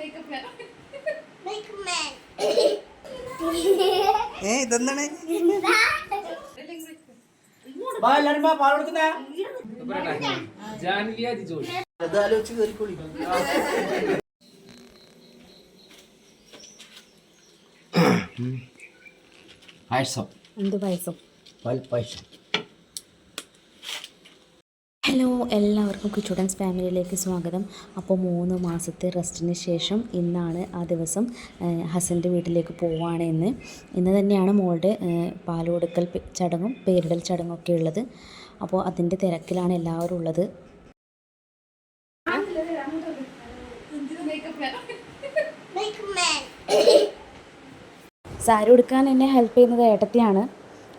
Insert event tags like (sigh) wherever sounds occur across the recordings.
(laughs) ഏ ഇതെന്താണ്? എല്ലാരും പാൽ കൊടുക്കുന്നേ? ആലോചിച്ച് കയറിക്കോളി. പായസം. എന്ത് പായസം? പാൽ പായസം. ഹലോ എല്ലാവർക്കും കിച്ചുഡൻസ് ഫാമിലിയിലേക്ക് സ്വാഗതം. അപ്പോൾ മൂന്ന് മാസത്തെ റെസ്റ്റിന് ശേഷം ഇന്നാണ് ആ ദിവസം ഹസന്റെ വീട്ടിലേക്ക് പോവുകയാണ് ഇന്ന്. ഇന്ന് തന്നെയാണ് മോളുടെ പാൽ കൊടുക്കൽ ചടങ്ങും പേരിടൽ ചടങ്ങും ഒക്കെ ഉള്ളത്. അപ്പോൾ അതിന്റെ തിരക്കിലാണ് എല്ലാവരും ഉള്ളത്. സാരി ഉടുക്കാൻ എന്നെ ഹെൽപ്പ് ചെയ്യുന്നത് ഏട്ടത്തിയാണ്.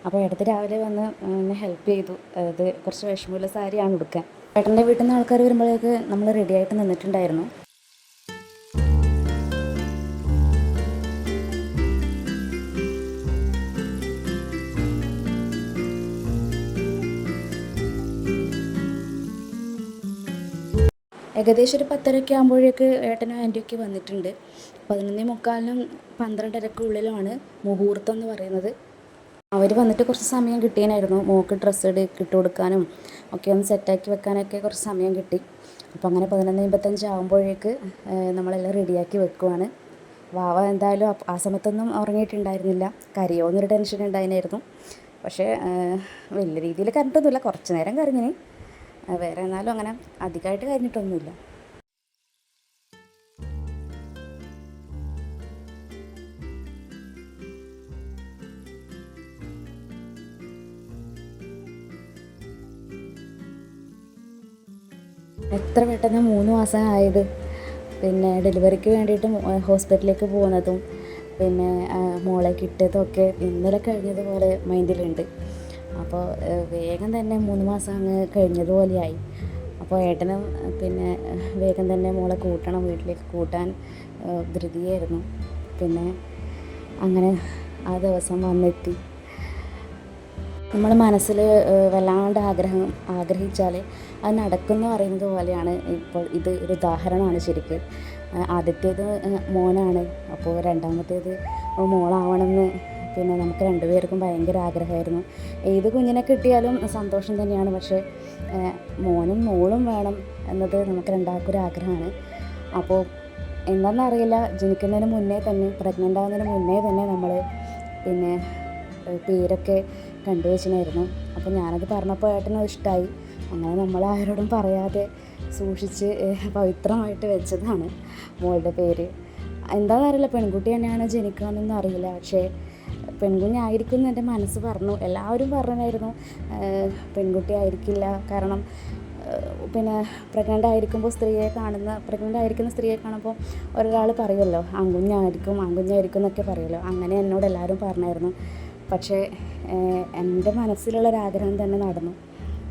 അപ്പോൾ ഏട്ടത്തി രാവിലെ വന്ന് എന്നെ ഹെൽപ്പ് ചെയ്തു. അത് കുറച്ച് വിഷമമുള്ള സാരിയാണ് ഉടുക്കാൻ. ഏട്ടന്റെ വീട്ടിൽ നിന്ന് ആൾക്കാർ വരുമ്പോഴേക്ക് നമ്മൾ റെഡി ആയിട്ട് നിന്നിട്ടുണ്ടായിരുന്നു. ഏകദേശം ഒരു പത്തരയ്ക്ക് ആകുമ്പോഴേക്ക് ഏട്ടനും ആന്റിയൊക്കെ വന്നിട്ടുണ്ട്. പതിനൊന്നേ മുക്കാലിനും പന്ത്രണ്ടരക്കുള്ളിലുമാണ് മുഹൂർത്തം എന്ന് പറയുന്നത്. അവർ വന്നിട്ട് കുറച്ച് സമയം കിട്ടിയനായിരുന്നു. മോക്ക് ഡ്രസ്സ് ഇട്ട് കൊടുക്കാനും ഒക്കെ ഒന്ന് സെറ്റാക്കി വെക്കാനൊക്കെ കുറച്ച് സമയം കിട്ടി. അപ്പോൾ അങ്ങനെ പതിനൊന്ന് അമ്പത്തഞ്ച് ആകുമ്പോഴേക്ക് നമ്മളെല്ലാം റെഡിയാക്കി വെക്കുവാണ്. വാവ എന്തായാലും ആ സമയത്തൊന്നും ഉറങ്ങിയിട്ടുണ്ടായിരുന്നില്ല. കരയോ എന്നൊരു ടെൻഷൻ ഉണ്ടായിരുന്നു പക്ഷേ വലിയ രീതിയിൽ കരഞ്ഞിട്ടൊന്നുമില്ല. കുറച്ച് നേരം കരഞ്ഞിന്. വേറെ എന്നാലും അങ്ങനെ അധികമായിട്ട് കഴിഞ്ഞിട്ടൊന്നുമില്ല എത്ര പെട്ടെന്ന് മൂന്ന് മാസം ആയത്. പിന്നെ ഡെലിവറിക്ക് വേണ്ടിയിട്ട് ഹോസ്പിറ്റലിലേക്ക് പോകുന്നതും പിന്നെ മോളെ കിട്ടിയതൊക്കെ ഇന്നലെ കഴിഞ്ഞതുപോലെ മൈൻഡിലുണ്ട്. അപ്പോൾ വേഗം തന്നെ മൂന്ന് മാസം അങ്ങ് കഴിഞ്ഞതുപോലെയായി. അപ്പോൾ ഏട്ടനും പിന്നെ വേഗം തന്നെ മോളെ കൂട്ടണം വീട്ടിലേക്ക് കൂട്ടാൻ ധൃതിയായിരുന്നു. പിന്നെ അങ്ങനെ ആ ദിവസം വന്നെത്തി. നമ്മൾ മനസ്സിൽ വല്ലാണ്ട് ആഗ്രഹം ആഗ്രഹിച്ചാൽ അത് നടക്കുന്നു പറയുന്നത് പോലെയാണ് ഇപ്പോൾ ഇത് ഒരു ഉദാഹരണമാണ് ശരിക്കും. ആദ്യത്തേത് മോനാണ്. അപ്പോൾ രണ്ടാമത്തേത് മോളാവണമെന്ന് പിന്നെ നമുക്ക് രണ്ടുപേർക്കും ഭയങ്കര ആഗ്രഹമായിരുന്നു. ഏത് കുഞ്ഞിനെ കിട്ടിയാലും സന്തോഷം തന്നെയാണ്. പക്ഷേ മോനും മോളും വേണം എന്നത് നമുക്ക് രണ്ടാൾക്കൊരു ആഗ്രഹമാണ്. അപ്പോൾ എന്താണെന്നറിയില്ല ജനിക്കുന്നതിന് മുന്നേ തന്നെ പ്രഗ്നന്റ് ആവുന്നതിന് മുന്നേ തന്നെ നമ്മൾ പിന്നെ ഏഹ് പേരൊക്കെ കണ്ടുവച്ചിനായിരുന്നു അപ്പോൾ ഞാനത് പറഞ്ഞപ്പോൾ ഏട്ടനും ഇഷ്ടമായി അങ്ങനെ നമ്മൾ ആരോടും പറയാതെ സൂക്ഷിച്ച് പവിത്രമായിട്ട് വെച്ചതാണ് മോളുടെ പേര്. എന്താണെന്ന് അറിയില്ല പെൺകുട്ടി തന്നെയാണ് ജനിക്കുകയെന്നൊന്നും അറിയില്ല. പക്ഷേ പെൺകുഞ്ഞായിരിക്കും എന്ന് എന്റെ മനസ്സ് പറഞ്ഞു. എല്ലാവരും പറഞ്ഞായിരുന്നു പെൺകുട്ടി ആയിരിക്കില്ല. കാരണം പിന്നെ പ്രഗ്നന്റ് ആയിരിക്കുമ്പോൾ സ്ത്രീയെ കാണുന്ന പ്രഗ്നന്റ് ആയിരിക്കുന്ന സ്ത്രീയെ കാണുമ്പോൾ ഒരാൾ പറയുമല്ലോ ആൺകുഞ്ഞായിരിക്കും ആൺകുഞ്ഞായിരിക്കും എന്നൊക്കെ പറയുമല്ലോ. അങ്ങനെ എന്നോട് എല്ലാവരും പറഞ്ഞായിരുന്നു. പക്ഷേ എന്റെ മനസ്സിലുള്ള മനസ്സിലുള്ളൊരാഗ്രഹം തന്നെ നടന്നു.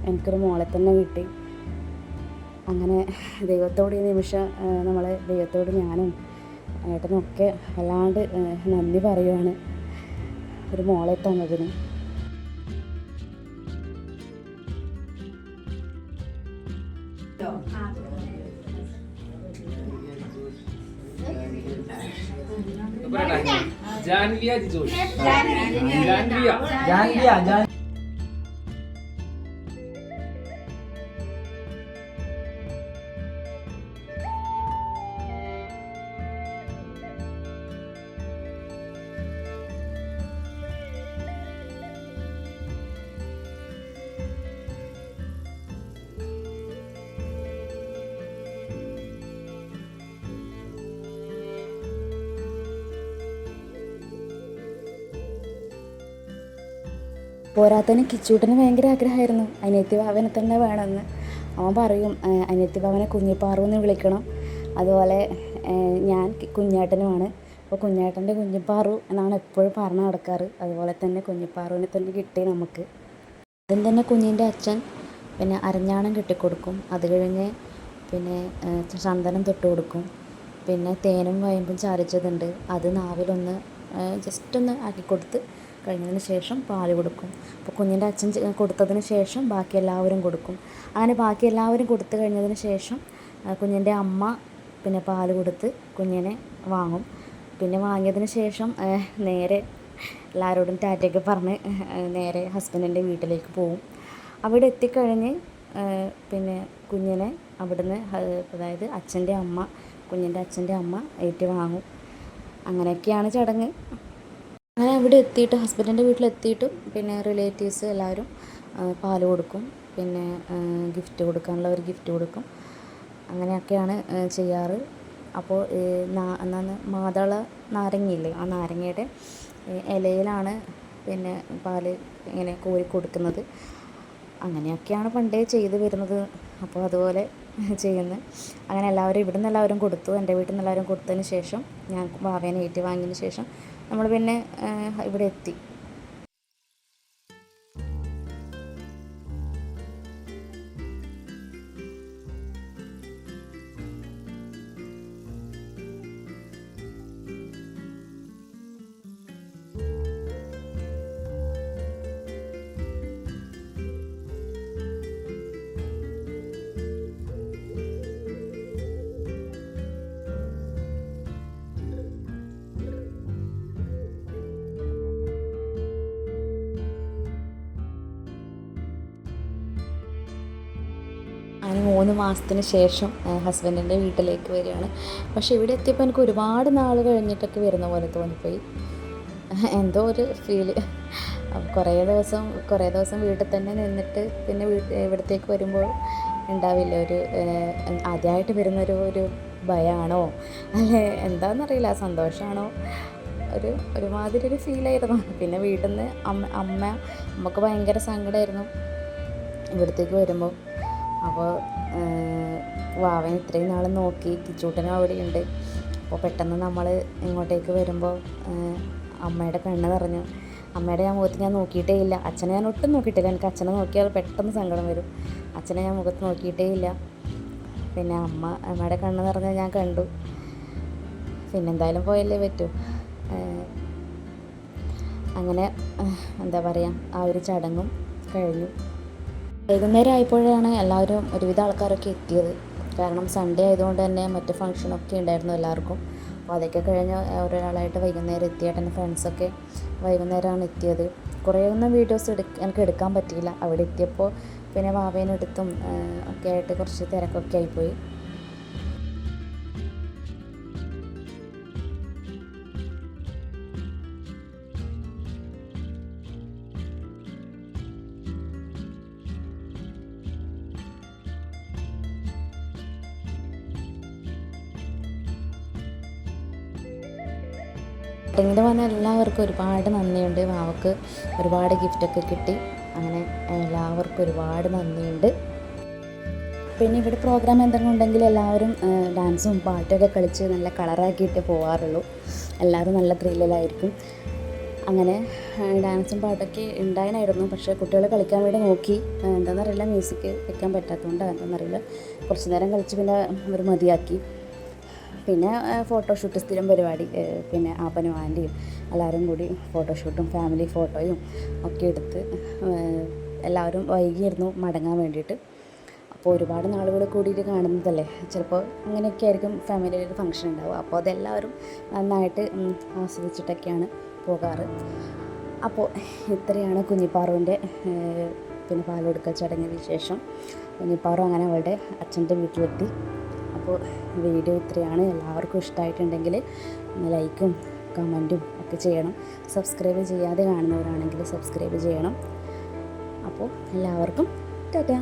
എനിക്കൊരു മോളെ തന്നെ കിട്ടി. അങ്ങനെ ദൈവത്തോട് ഈ നിമിഷം നമ്മൾ ദൈവത്തോട് ഞാനും ഏട്ടനൊക്കെ വല്ലാണ്ട് നന്ദി പറയുവാണ് ഒരു മോളെ തന്നതിന്. જાનવીયા. જ જોઈ જાનવીયા. പോരാത്തതിന് കിച്ചൂട്ടന് ഭയങ്കര ആഗ്രഹമായിരുന്നു. അനിയത്തി ഭാവനെ തന്നെ വേണമെന്ന്. അവൻ പറയും "ഏഹ് അനിയത്തി ഭാവനെ കുഞ്ഞിപ്പാറു എന്ന് വിളിക്കണം. അതുപോലെ ഞാൻ കുഞ്ഞേട്ടനുമാണ്. അപ്പോൾ കുഞ്ഞേട്ടന്റെ കുഞ്ഞിപ്പാറു എന്നാണ് എപ്പോഴും പറഞ്ഞു നടക്കാറ്. അതുപോലെ തന്നെ കുഞ്ഞിപ്പാറുവിനെ തന്നെ കിട്ടി നമുക്ക്. ആദ്യം തന്നെ കുഞ്ഞിന്റെ അച്ഛൻ പിന്നെ അരഞ്ഞാണം കെട്ടിക്കൊടുക്കും. അത് കഴിഞ്ഞ് പിന്നെ ചന്ദനം തൊട്ട് കൊടുക്കും. പിന്നെ തേനും വയമ്പും ചാലിച്ചതുണ്ട് അത് നാവിലൊന്ന് ജസ്റ്റ് ഒന്ന് ആക്കി കൊടുത്ത് കഴിഞ്ഞതിന് ശേഷം പാൽ കൊടുക്കും. അപ്പോൾ കുഞ്ഞിന്റെ അച്ഛൻ കൊടുത്തതിന് ശേഷം ബാക്കി എല്ലാവരും കൊടുക്കും. അങ്ങനെ ബാക്കി എല്ലാവരും കൊടുത്തു കഴിഞ്ഞതിന് ശേഷം കുഞ്ഞിന്റെ അമ്മ പിന്നെ പാൽ കൊടുത്ത് കുഞ്ഞിനെ വാങ്ങും. പിന്നെ വാങ്ങിയതിന് ശേഷം നേരെ എല്ലാവരോടും ടാറ്റയൊക്കെ പറഞ്ഞ് നേരെ ഹസ്ബൻഡിന്റെ വീട്ടിലേക്ക് പോവും. അവിടെ എത്തിക്കഴിഞ്ഞ് പിന്നെ കുഞ്ഞിനെ അവിടുന്ന് അതായത് അച്ഛന്റെ അമ്മ കുഞ്ഞിന്റെ അച്ഛന്റെ അമ്മ ഏറ്റുവാങ്ങും. അങ്ങനെയൊക്കെയാണ് ചടങ്ങ്. അങ്ങനെ ഇവിടെ എത്തിയിട്ട് ഹസ്ബൻഡിന്റെ വീട്ടിലെത്തിയിട്ടും പിന്നെ റിലേറ്റീവ്സ് എല്ലാവരും പാൽ കൊടുക്കും. പിന്നെ ഗിഫ്റ്റ് കൊടുക്കാനുള്ളവർ ഗിഫ്റ്റ് കൊടുക്കും. അങ്ങനെയൊക്കെയാണ് ചെയ്യാറ്. അപ്പോൾ എന്നാന്ന് മാതള നാരങ്ങയില്ലേ? ആ നാരങ്ങയുടെ ഇലയിലാണ് പിന്നെ പാൽ ഇങ്ങനെ കോരി കൊടുക്കുന്നത്. അങ്ങനെയൊക്കെയാണ് പണ്ടേ ചെയ്തു വരുന്നത്. അപ്പോൾ അതുപോലെ ചെയ്യുന്നു. അങ്ങനെ എല്ലാവരും ഇവിടുന്ന് എല്ലാവരും കൊടുത്തു. എന്റെ വീട്ടിൽ നിന്ന് എല്ലാവരും കൊടുത്തതിന് ശേഷം ഞാൻ വാവേനെ ഏറ്റ് വാങ്ങിയതിന് ശേഷം നമ്മൾ പിന്നെ ഇവിടെ എത്തി. മൂന്ന് മാസത്തിന് ശേഷം ഹസ്ബൻഡിന്റെ വീട്ടിലേക്ക് വരികയാണ്. പക്ഷേ ഇവിടെ എത്തിയപ്പോൾ എനിക്ക് ഒരുപാട് നാൾ കഴിഞ്ഞിട്ടൊക്കെ വരുന്ന പോലെ തോന്നിപ്പോയി. എന്തോ ഒരു ഫീൽ കുറേ ദിവസം കുറേ ദിവസം വീട്ടിൽ തന്നെ നിന്നിട്ട് പിന്നെ വീട്ട് ഇവിടത്തേക്ക് വരുമ്പോൾ ഉണ്ടാവില്ല. ഒരു ആദ്യമായിട്ട് വരുന്നൊരു ഒരു ഭയമാണോ അല്ലെ എന്താണെന്നറിയില്ല സന്തോഷമാണോ ഒരു ഒരുമാതിരി ഒരു ഫീലായിരുന്നു പിന്നെ വീട്ടിൽ നിന്ന് അമ്മ അമ്മ നമുക്ക് ഭയങ്കര സങ്കടമായിരുന്നു ഇവിടത്തേക്ക് വരുമ്പോൾ അപ്പോൾ വാവൻ ഇത്രയും നാൾ നോക്കി കിച്ചൂട്ടനും അവിടെയുണ്ട് അപ്പോൾ പെട്ടെന്ന് നമ്മൾ ഇങ്ങോട്ടേക്ക് വരുമ്പോൾ അമ്മയുടെ കണ്ണ് പറഞ്ഞു അമ്മയുടെ ഞാൻ മുഖത്ത് ഞാൻ നോക്കിയിട്ടേ ഇല്ല. അച്ഛനെ ഞാൻ ഒട്ടും നോക്കിയിട്ടില്ല. എനിക്ക് അച്ഛനെ നോക്കിയാൽ പെട്ടെന്ന് സങ്കടം വരും. അച്ഛനെ ഞാൻ മുഖത്ത് നോക്കിയിട്ടേ ഇല്ല. പിന്നെ അമ്മ അമ്മയുടെ കണ്ണ് നിറഞ്ഞ ഞാൻ കണ്ടു. പിന്നെ എന്തായാലും പോയല്ലേ പറ്റൂ. അങ്ങനെ എന്താ പറയുക ആ ഒരു ചടങ്ങും കഴിഞ്ഞു. വൈകുന്നേരം ആയപ്പോഴാണ് എല്ലാവരും ഒരുവിധ ആൾക്കാരൊക്കെ എത്തിയത്. കാരണം സൺഡേ ആയതുകൊണ്ട് തന്നെ മറ്റ് ഫങ്ഷനൊക്കെ ഉണ്ടായിരുന്നു എല്ലാവർക്കും. അപ്പോൾ അതൊക്കെ കഴിഞ്ഞ് ഒരാളായിട്ട് വൈകുന്നേരം എത്തിയിട്ട് എന്റെ ഫ്രണ്ട്സൊക്കെ വൈകുന്നേരമാണ് എത്തിയത്. കുറേ ഒന്നും വീഡിയോസ് എടുക്ക എനിക്ക് എടുക്കാൻ പറ്റിയില്ല. അവിടെ എത്തിയപ്പോൾ പിന്നെ വാവേനെടുത്തും ഒക്കെ ആയിട്ട് കുറച്ച് തിരക്കൊക്കെ ആയിപ്പോയി. ചടങ്ങിന് വന്ന എല്ലാവർക്കും ഒരുപാട് നന്ദിയുണ്ട്. വാവക്ക് ഒരുപാട് ഗിഫ്റ്റൊക്കെ കിട്ടി. അങ്ങനെ എല്ലാവർക്കും ഒരുപാട് നന്ദിയുണ്ട്. പിന്നെ ഇവിടെ പ്രോഗ്രാം എന്തെങ്കിലും ഉണ്ടെങ്കിൽ എല്ലാവരും ഡാൻസും പാട്ടൊക്കെ കളിച്ച് നല്ല കളറാക്കിയിട്ട് പോകാറുള്ളൂ എല്ലാവരും നല്ല ത്രില്ലിലായിരിക്കും അങ്ങനെ ഡാൻസും പാട്ടൊക്കെ ഉണ്ടായിരുന്നു പക്ഷേ കുട്ടികൾ കളിക്കാൻ വേണ്ടി നോക്കി. എന്താണെന്നറിയില്ല മ്യൂസിക് വെക്കാൻ പറ്റാത്തതുകൊണ്ട് എന്താണെന്നറിയില്ല കുറച്ച് നേരം കളിച്ച് പിന്നെ അവർ മതിയാക്കി. പിന്നെ ഫോട്ടോഷൂട്ട് സ്ഥിരം പരിപാടി പിന്നെ ആപ്പനും ആന്റിയും എല്ലാവരും കൂടി ഫോട്ടോഷൂട്ടും ഫാമിലി ഫോട്ടോയും ഒക്കെ എടുത്ത് എല്ലാവരും വൈകിയിരുന്നു മടങ്ങാൻ വേണ്ടിയിട്ട്. അപ്പോൾ ഒരുപാട് നാളുകൾ കൂടിയിട്ട് കാണുന്നതല്ലേ? ചിലപ്പോൾ അങ്ങനെയൊക്കെ ആയിരിക്കും ഫാമിലിയിൽ ഫംഗ്ഷൻ ഉണ്ടാവുക. അപ്പോൾ അതെല്ലാവരും നന്നായിട്ട് ആസ്വദിച്ചിട്ടൊക്കെയാണ് പോകാറ്. അപ്പോൾ ഇത്രയാണ് കുഞ്ഞിപ്പാറുവിന്റെ പിന്നെ പാലൊടുക്കൽ ചടങ്ങിന് ശേഷം. കുഞ്ഞിപ്പാറു അങ്ങനെ അവളുടെ അച്ഛന്റെ വീട്ടിലെത്തി. അപ്പോൾ വീഡിയോ ഇത്രയാണ്. എല്ലാവർക്കും ഇഷ്ടമായിട്ടുണ്ടെങ്കിൽ ലൈക്കും കമന്റും ഒക്കെ ചെയ്യണം. സബ്സ്ക്രൈബ് ചെയ്യാതെ കാണുന്നവരാണെങ്കിൽ സബ്സ്ക്രൈബ് ചെയ്യണം. അപ്പോൾ എല്ലാവർക്കും ടാറ്റാ.